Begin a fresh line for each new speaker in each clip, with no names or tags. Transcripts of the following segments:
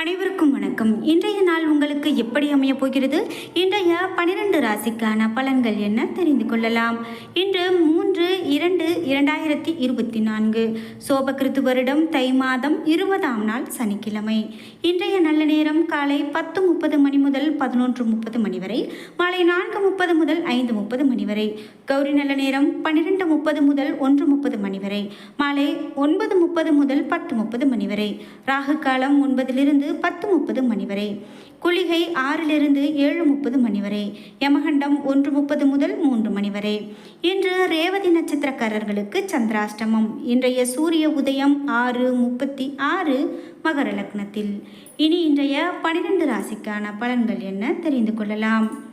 அனைவருக்கும் வணக்கம். இன்றைய நாள் உங்களுக்கு எப்படி அமைய போகிறது? இன்றைய பனிரெண்டு ராசிக்கான பலன்கள் என்ன தெரிந்து கொள்ளலாம். இன்று மூன்று இரண்டு இரண்டாயிரத்தி இருபத்தி நான்கு. சோபகிருத்து வருடம் தை மாதம் இருபதாம் நாள் சனிக்கிழமை. இன்றைய நல்ல நேரம் காலை பத்து முப்பது மணி முதல் பதினொன்று முப்பது மணி வரை மாலை நான்கு முப்பது முதல் ஐந்து முப்பது மணி வரை கௌரி நல்ல நேரம் பன்னிரெண்டு முப்பது முதல் ஒன்று முப்பது மணி வரை மாலை ஒன்பது முப்பது முதல் பத்து முப்பது மணி வரை. ராகு காலம் ஒன்பதிலிருந்து பத்து முப்பது மணி வரை. குளிகை ஆறிலிருந்து ஏழு முப்பது மணி வரை. யமகண்டம் ஒன்று முப்பது முதல் மூன்று மணி வரை. இன்று ரேவதி நட்சத்திரக்காரர்களுக்கு சந்திராஷ்டமம். இன்றைய சூரிய உதயம் ஆறு முப்பத்தி ஆறு மகர லக்னத்தில். இனி இன்றைய பனிரெண்டு ராசிக்கான பலன்கள் என்ன தெரிந்து கொள்ளலாம்.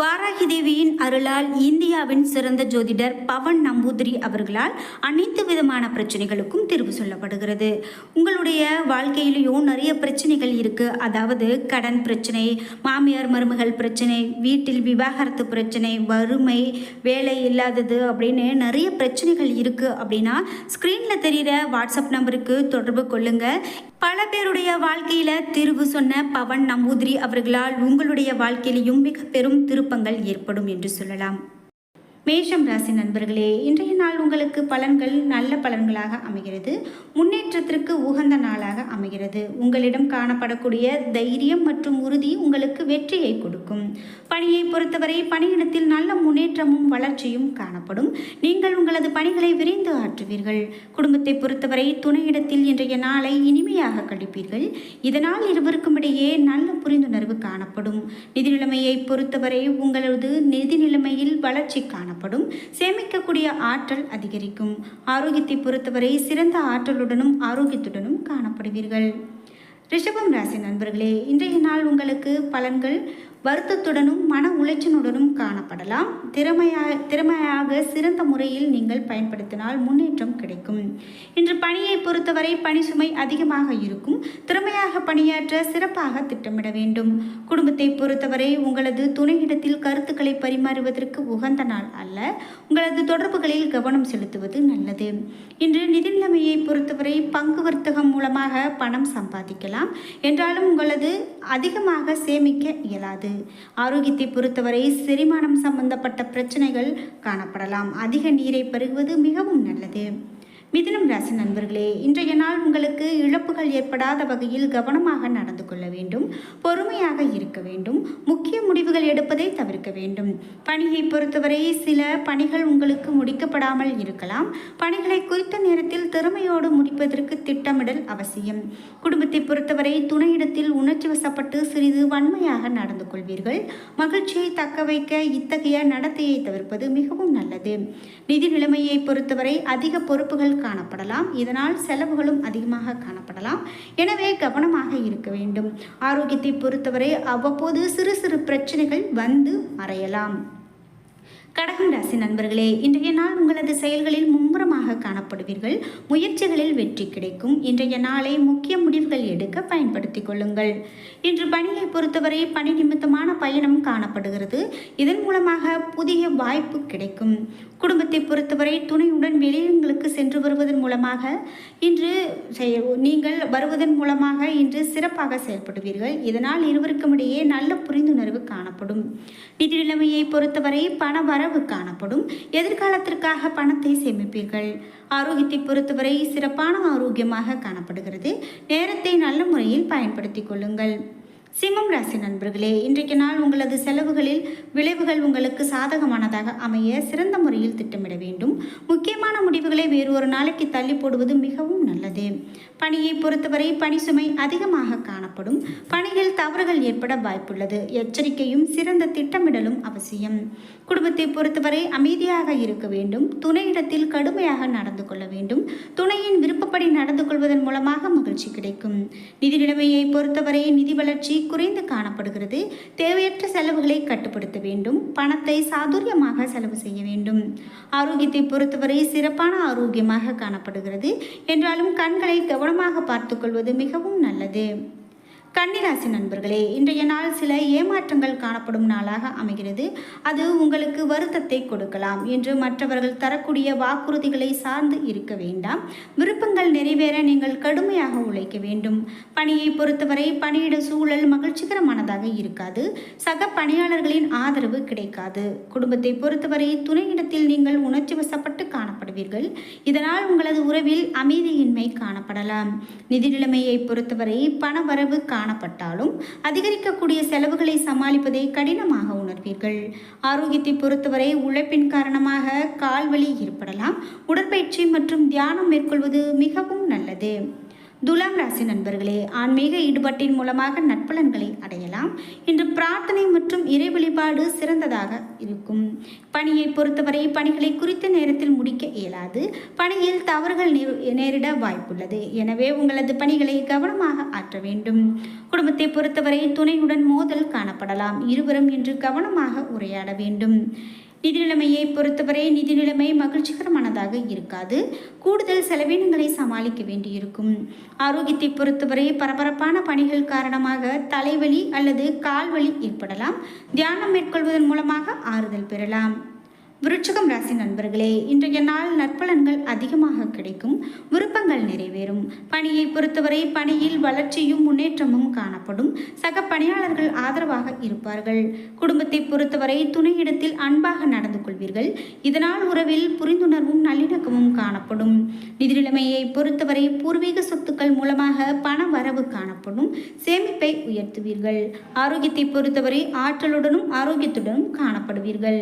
வாராகி தேவியின் அருளால் இந்தியாவின் சிறந்த ஜோதிடர் பவன் நம்பூதிரி அவர்களால் அனைத்து விதமான பிரச்சனைகளுக்கும் தீர்வு சொல்லப்படுகிறது. உங்களுடைய வாழ்க்கையிலையும் நிறைய பிரச்சனைகள் இருக்கு. அதாவது கடன் பிரச்சனை மாமியார் மருமகள் பிரச்சனை வீட்டில் விவாகரத்து பிரச்சனை வறுமை வேலை இல்லாதது அப்படின்னு நிறைய பிரச்சனைகள் இருக்கு அப்படின்னா ஸ்க்ரீனில் தெரிகிற வாட்ஸ்அப் நம்பருக்கு தொடர்பு கொள்ளுங்கள் பல பேருடைய வாழ்க்கையில தீர்வு சொன்ன பவன் நம்பூதிரி அவர்களால் உங்களுடைய வாழ்க்கையிலையும் மிக பெரும் திருப்பங்கள் ஏற்படும் என்று சொல்லலாம். மேஷம் ராசி நண்பர்களே இன்றைய நாள் உங்களுக்கு பலன்கள் நல்ல பலன்களாக அமைகிறது. முன்னேற்றத்திற்கு உகந்த நாளாக அமைகிறது. உங்களிடம் காணப்படக்கூடிய தைரியம் மற்றும் உறுதி உங்களுக்கு வெற்றியை கொடுக்கும். பணியை பொறுத்தவரை பணியிடத்தில் நல்ல முன்னேற்றமும் வளர்ச்சியும் காணப்படும். நீங்கள் உங்களது பணிகளை விரைந்து ஆற்றுவீர்கள். குடும்பத்தை பொறுத்தவரை துணையிடத்தில் இன்றைய நாளை இனிமையாக கழிப்பீர்கள். இதனால் இருவருக்கும் இடையே நல்ல புரிந்துணர்வு காணப்படும். நிதி நிலைமையை பொறுத்தவரை உங்களது நிதி நிலைமையில் வளர்ச்சி காணப்படும். சேமிக்கக்கூடிய ஆற்றல் அதிகரிக்கும். ஆரோக்கியத்தை பொறுத்தவரை சிறந்த ஆற்றலுடனும் ஆரோக்கியத்துடனும் காணப்படுவீர்கள். ரிஷபம் ராசி நண்பர்களே இன்றைய நாள் உங்களுக்கு பலன்கள் வருத்தத்துடனும் மன உளைச்சலுடனும் காணப்படலாம். திறமையாக திறமையாக சிறந்த முறையில் நீங்கள் பயன்படுத்தினால் முன்னேற்றம் கிடைக்கும். இன்று பணியை பொறுத்தவரை பணி சுமை அதிகமாக இருக்கும். திறமையாக பணியாற்ற சிறப்பாக திட்டமிட வேண்டும். குடும்பத்தை பொறுத்தவரை உங்களது துணையிடத்தில் கருத்துக்களை பரிமாறுவதற்கு உகந்த நாள் அல்ல. உங்களது தொடர்புகளில் கவனம் செலுத்துவது நல்லது. இன்று நிதி நிலைமையை பொறுத்தவரை பங்கு வர்த்தகம் மூலமாக பணம் சம்பாதிக்கலாம். என்றாலும் உங்களது அதிகமாக சேமிக்க இயலாது. ஆரோக்கியத்தை பொறுத்தவரை செரிமானம் சம்பந்தப்பட்ட பிரச்சனைகள் காணப்படலாம். அதிக நீரை பருகுவது மிகவும் நல்லது. மிதுனம் ராசி நண்பர்களே இன்றைய நாள் உங்களுக்கு இழப்புகள் ஏற்படாத வகையில் கவனமாக நடந்து கொள்ள வேண்டும் பொறுமையாக இருக்க வேண்டும் முக்கிய முடிவுகள் எடுப்பதை தவிர்க்க வேண்டும். பணியை பொறுத்தவரை சில பணிகள் உங்களுக்கு முடிக்கப்படாமல் இருக்கலாம். பணிகளை குறித்த நேரத்தில் திறமையோடு முடிப்பதற்கு திட்டமிடல் அவசியம். குடும்பத்தை பொறுத்தவரை துணையிடத்தில் உணர்ச்சி வசப்பட்டு சிறிது வன்மையாக நடந்து கொள்வீர்கள். மகிழ்ச்சியை தக்க வைக்க இத்தகைய நடத்தையை தவிர்ப்பது மிகவும் நல்லது. நிதி நிலைமையை பொறுத்தவரை அதிக பொறுப்புகள் காணப்படலாம். இதனால் செலவுகளும் அதிகமாக காணப்படலாம். எனவே கவனமாக இருக்க வேண்டும். ஆரோக்கியத்தை பொறுத்தவரை அவ்வப்போது சிறு சிறு பிரச்சனைகள் வந்து மறையலாம். கடகம் ராசி நண்பர்களே இன்றைய நாள் உங்களது செயல்களில் மும்முரமாக காணப்படுவீர்கள். முயற்சிகளில் வெற்றி கிடைக்கும். இன்றைய நாளை முக்கிய முடிவுகள் எடுக்க பயன்படுத்திக் கொள்ளுங்கள். இன்று பணியை பொறுத்தவரை பணி நிமித்தமான பயணம் காணப்படுகிறது. இதன் மூலமாக புதிய வாய்ப்பு கிடைக்கும். குடும்பத்தை பொறுத்தவரை துணையுடன் வெளியங்களுக்கு சென்று வருவதன் மூலமாக இன்று செய் நீங்கள் வருவதன் மூலமாக இன்று சிறப்பாக செயல்படுவீர்கள். இதனால் இருவருக்கும் இடையே நல்ல புரிந்துணர்வு காணப்படும். நிதி நிலைமையை பொறுத்தவரை பண வரவு காணப்படும். எதிர்காலத்திற்காக பணத்தை சேமிப்பீர்கள். ஆரோக்கியத்தை பொறுத்தவரை சிறப்பான ஆரோக்கியமாக காணப்படுகிறது. நேரத்தை நல்ல முறையில் பயன்படுத்திக் கொள்ளுங்கள். சிம்மம் ராசி நண்பர்களே இன்றைக்கு நாள் உங்களது செலவுகளில் விளைவுகள் உங்களுக்கு சாதகமானதாக அமைய சிறந்த முறையில் திட்டமிட வேண்டும். முக்கியமான முடிவுகளை வேறு ஒரு நாளைக்கு தள்ளி போடுவது மிகவும் நல்லது. பணியை பொறுத்தவரை பணி சுமை அதிகமாக காணப்படும். பணியில் தவறுகள் ஏற்பட வாய்ப்புள்ளது. எச்சரிக்கையும் சிறந்த திட்டமிடலும் அவசியம். குடும்பத்தை பொறுத்தவரை அமைதியாக இருக்க வேண்டும். துணையிடத்தில் கடுமையாக நடந்து கொள்ள வேண்டும். துணையின் விருப்பப்படி நடந்து கொள்வதன் மூலமாக மகிழ்ச்சி கிடைக்கும். நிதி நிலைமையை பொறுத்தவரை நிதி வளர்ச்சி குறைந்து காணப்படுகிறது. தேவையற்ற செலவுகளை கட்டுப்படுத்த வேண்டும். பணத்தை சாதுரியமாக செலவு செய்ய வேண்டும். ஆரோக்கியத்தை பொறுத்தவரை சிறப்பான ஆரோக்கியமாக காணப்படுகிறது. என்றாலும் கண்களை கவனமாக பார்த்துக்கொள்வது மிகவும் நல்லது. கன்னிராசி நண்பர்களே இன்றைய நாள் சில ஏமாற்றங்கள் காணப்படும் நாளாக அமைகிறது. அது உங்களுக்கு வருத்தத்தை கொடுக்கலாம் என்று மற்றவர்கள் தரக்கூடிய வாக்குறுதிகளை சார்ந்து இருக்க வேண்டாம். விருப்பங்கள் நிறைவேற நீங்கள் கடுமையாக உழைக்க வேண்டும். பணியை பொறுத்தவரை பணியிட சூழல் மகிழ்ச்சிகரமானதாக இருக்காது. சக பணியாளர்களின் ஆதரவு கிடைக்காது. குடும்பத்தை பொறுத்தவரை துணையிடத்தில் நீங்கள் உணர்ச்சி வசப்பட்டு காணப்படுவீர்கள். இதனால் உங்களது உறவில் அமைதியின்மை காணப்படலாம். நிதி நிலைமையை பொறுத்தவரை பண வரவு காணப்பட்டாலும் அதிகரிக்கக்கூடிய செலவுகளை சமாளிப்பதை கடினமாக உணர்வீர்கள். ஆரோக்கியத்தை பொறுத்தவரை உழைப்பின் காரணமாக கால்வலி ஏற்படலாம். உடற்பயிற்சி மற்றும் தியானம் மேற்கொள்வது மிகவும் நல்லது. துலாம் ராசி நண்பர்களே ஆன்மீக ஈடுபாட்டின் மூலமாக நட்பலன்களை அடையலாம். இன்று பிரார்த்தனை மற்றும் இறை வழிபாடு சிறந்ததாக இருக்கும். பணியை பொறுத்தவரை பணிகளை குறித்த நேரத்தில் முடிக்க இயலாது. பணியில் தவறுகள் நேரிட வாய்ப்புள்ளது. எனவே உங்களது பணிகளை கவனமாக ஆற்ற வேண்டும். குடும்பத்தை பொறுத்தவரை துணையுடன் மோதல் காணப்படலாம். இருவரும் என்று கவனமாக உரையாட வேண்டும். நிதி நிலைமையை பொறுத்தவரை நிதி நிலைமை மகிழ்ச்சிகரமானதாக இருக்காது. கூடுதல் செலவினங்களை சமாளிக்க வேண்டியிருக்கும். ஆரோக்கியத்தை பொறுத்தவரை பரபரப்பான பணிகள் காரணமாக தலைவலி அல்லது கால்வலி ஏற்படலாம். தியானம் மேற்கொள்வதன் மூலமாக ஆறுதல் பெறலாம். விருட்சகம் ராசி நண்பர்களே இன்றைய நாள் நற்பலன்கள் அதிகமாக கிடைக்கும் விருப்பங்கள் நிறைவேறும். பணியை பொறுத்தவரை பணியில் வளர்ச்சியும் முன்னேற்றமும் காணப்படும். சக பணியாளர்கள் ஆதரவாக இருப்பார்கள். குடும்பத்தை பொறுத்தவரை துணையிடத்தில் அன்பாக நடந்து கொள்வீர்கள். இதனால் உறவில் புரிந்துணர்வும் நல்லிணக்கமும் காணப்படும். நிதிநிலைமையை பொறுத்தவரை பூர்வீக சொத்துக்கள் மூலமாக பண வரவு காணப்படும். சேமிப்பை உயர்த்துவீர்கள். ஆரோக்கியத்தை பொறுத்தவரை ஆற்றலுடனும் ஆரோக்கியத்துடனும் காணப்படுவீர்கள்.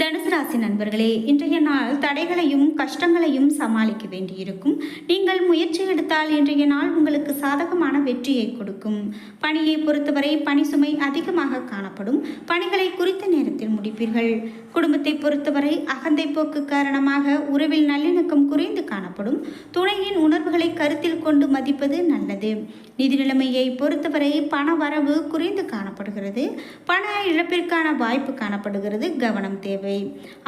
தனுசு ராசி நண்பர்களே இன்றைய நாள் தடைகளையும் கஷ்டங்களையும் சமாளிக்க வேண்டியிருக்கும். நீங்கள் முயற்சி எடுத்தால் இன்றைய நாள் உங்களுக்கு சாதகமான வெற்றியை கொடுக்கும். பணியை பொறுத்தவரை பணி சுமை அதிகமாக காணப்படும். பணிகளை குறித்த நேரத்தில் முடிப்பீர்கள். குடும்பத்தை பொறுத்தவரை அகந்தை போக்கு காரணமாக உறவில் நல்லிணக்கம் குறைந்து காணப்படும். துணையின் உணர்வுகளை கருத்தில் கொண்டு மதிப்பது நல்லது. நிதி நிலைமையை பொறுத்தவரை பண வரவு குறைந்து காணப்படுகிறது. பண இழப்பிற்கான வாய்ப்பு காணப்படுகிறது. கவனம் தேவை. தேவை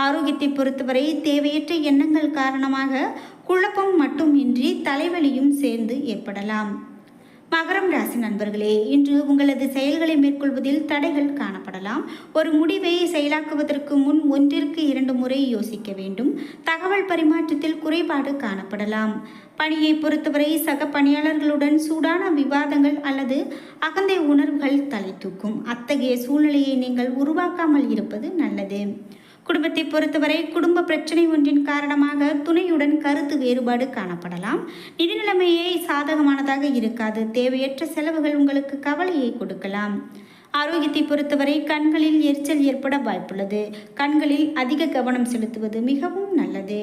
ஆரோக்கியத்தை பொறுத்தவரை தேவையற்ற எண்ணங்கள் காரணமாக குழப்பம் மட்டுமின்றி தலைவலியும் சேர்ந்து ஏற்படலாம். மகரம் ராசி நண்பர்களே இன்று உங்களது செயல்களை மேற்கொள்வதில் தடைகள் காணப்படலாம். ஒரு முடிவை செயலாக்குவதற்கு முன் ஒன்றிற்கு இரண்டு முறை யோசிக்க வேண்டும். தகவல் பரிமாற்றத்தில் குறைபாடு காணப்படலாம். பணியை பொறுத்தவரை சக பணியாளர்களுடன் சூடான விவாதங்கள் அல்லது அகந்தை உணர்வுகள் தலை தூக்கும். அத்தகைய சூழ்நிலையை நீங்கள் உருவாக்காமல் இருப்பது நல்லது. குடும்பத்தை பொறுத்தவரை குடும்ப பிரச்சனை ஒன்றின் காரணமாக துணையுடன் கருத்து வேறுபாடு காணப்படலாம். நிதி நிலைமையே சாதகமானதாக இருக்காது. தேவையற்ற செலவுகள் உங்களுக்கு கவலையை கொடுக்கலாம். ஆரோக்கியத்தை பொறுத்தவரை கண்களில் எரிச்சல் ஏற்பட வாய்ப்புள்ளது. கண்களில் அதிக கவனம் செலுத்துவது மிகவும் நல்லது.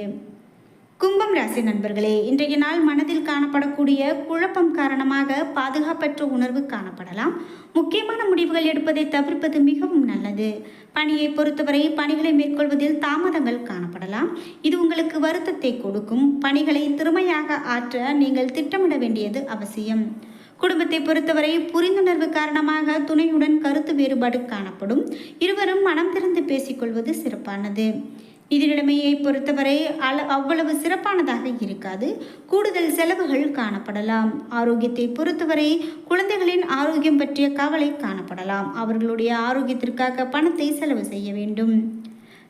கும்பம் ராசி நண்பர்களே இன்றைய நாள் மனதில் காணப்படக்கூடிய குழப்பம் காரணமாக பாதுகாப்பற்ற உணர்வு காணப்படலாம். முக்கியமான முடிவுகள் எடுப்பதை தவிர்ப்பது மிகவும் நல்லது. பணியை பொறுத்தவரை பணிகளை மேற்கொள்வதில் தாமதங்கள் காணப்படலாம். இது உங்களுக்கு வருத்தத்தை கொடுக்கும். பணிகளை திறமையாக ஆற்ற நீங்கள் திட்டமிட வேண்டியது அவசியம். குடும்பத்தை பொறுத்தவரை புரிந்துணர்வு காரணமாக துணையுடன் கருத்து வேறுபாடு காணப்படும். இருவரும் மனம் திறந்து பேசிக்கொள்வது சிறப்பானது. நிதிநிலைமையை பொறுத்தவரை அள அவ்வளவு சிறப்பானதாக இருக்காது. கூடுதல் செலவுகள் காணப்படலாம். ஆரோக்கியத்தை பொறுத்தவரை குழந்தைகளின் ஆரோக்கியம் பற்றிய கவலை காணப்படலாம். அவர்களுடைய ஆரோக்கியத்திற்காக பணத்தை செலவு செய்ய வேண்டும்.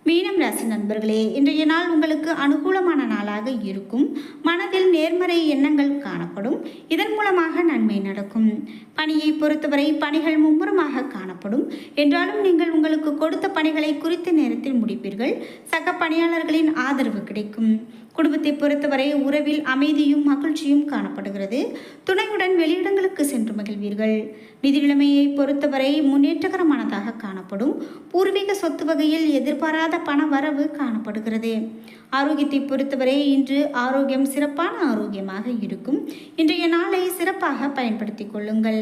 மீனம் ராசி நண்பர்களே இன்றைய நாள் உங்களுக்கு அனுகூலமான நாளாக இருக்கும். மனதில் நேர்மறை எண்ணங்கள் காணப்படும். இதன் மூலமாக நன்மை நடக்கும். பணியை பொறுத்தவரை பணிகள் மும்முரமாக காணப்படும். என்றாலும் நீங்கள் உங்களுக்கு கொடுத்த பணிகளை குறித்த நேரத்தில் முடிப்பீர்கள். சக பணியாளர்களின் ஆதரவு கிடைக்கும். குடும்பத்தை பொறுத்தவரை உறவில் அமைதியும் மகிழ்ச்சியும் காணப்படுகிறது. துணையுடன் வெளியிடங்களுக்கு சென்று மகிழ்வீர்கள். நிதி நிலைமையை பொறுத்தவரை முன்னேற்றகரமானதாக காணப்படும். பூர்வீக சொத்து வகையில் எதிர்பாராத பண வரவு காணப்படுகிறது. ஆரோக்கியத்தை பொறுத்தவரை இன்று ஆரோக்கியம் சிறப்பான ஆரோக்கியமாக இருக்கும். இன்றைய நாளை சிறப்பாக பயன்படுத்திக் கொள்ளுங்கள்.